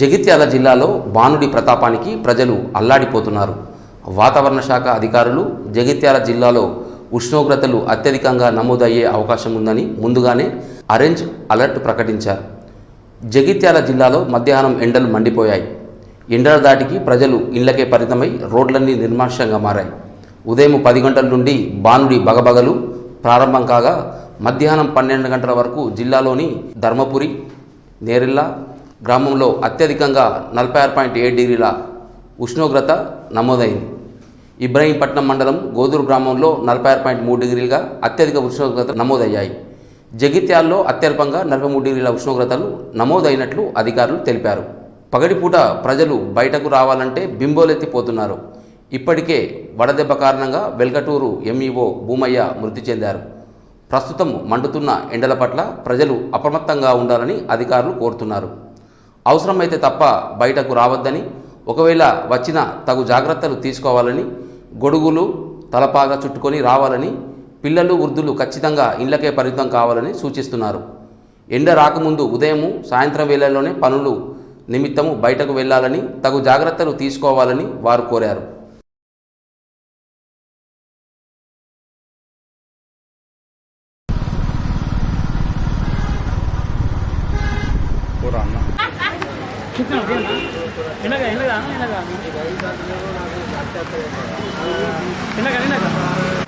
జగిత్యాల జిల్లాలో బానుడి ప్రతాపానికి ప్రజలు అల్లాడిపోతున్నారు. వాతావరణ శాఖ అధికారులు జగిత్యాల జిల్లాలో ఉష్ణోగ్రతలు అత్యధికంగా నమోదయ్యే అవకాశం ఉందని ముందుగానే ఆరెంజ్ అలర్ట్ ప్రకటించారు. జగిత్యాల జిల్లాలో మధ్యాహ్నం ఎండలు మండిపోయాయి. ఎండల దాటికి ప్రజలు ఇళ్ళకే పరితమై రోడ్లన్నీ నిర్మానుష్యంగా మారాయి. ఉదయం పది గంటల నుండి బానుడి బగబగలు ప్రారంభం కాగా మధ్యాహ్నం పన్నెండు గంటల వరకు జిల్లాలోని ధర్మపురి నేరెల్ల గ్రామంలో అత్యధికంగా నలభై ఆరు పాయింట్ ఏడు డిగ్రీల ఉష్ణోగ్రత నమోదైంది. ఇబ్రహీంపట్నం మండలం గోదూరు గ్రామంలో నలభై ఆరు పాయింట్ మూడు డిగ్రీలుగా అత్యధిక ఉష్ణోగ్రత నమోదయ్యాయి. జగిత్యాల్లో అత్యల్పంగా నలభై మూడు డిగ్రీల ఉష్ణోగ్రతలు నమోదైనట్లు అధికారులు తెలిపారు. పగటిపూట ప్రజలు బయటకు రావాలంటే బింబోలెత్తిపోతున్నారు. ఇప్పటికే వడదెబ్బ కారణంగా వెల్కటూరు ఎంఈఓ భూమయ్య మృతి చెందారు. ప్రస్తుతం మండుతున్న ఎండల పట్ల ప్రజలు అప్రమత్తంగా ఉండాలని అధికారులు కోరుతున్నారు. అవసరమైతే తప్ప బయటకు రావద్దని ఒకవేళ వచ్చిన తగు జాగ్రత్తలు తీసుకోవాలని గొడుగులు తలపాగా చుట్టుకొని రావాలని పిల్లలు వృద్ధులు ఖచ్చితంగా ఇళ్ళకే పరిమితం కావాలని సూచిస్తున్నారు. ఎండ రాకముందు ఉదయము సాయంత్రం వేళల్లోనే పనులు నిమిత్తము బయటకు వెళ్ళాలని తగు జాగ్రత్తలు తీసుకోవాలని వారు కోరారు. ஒரு அண்ணா என்னக்கா என்னக்கா என்னக்கா? என்னக்கா என்னக்கா?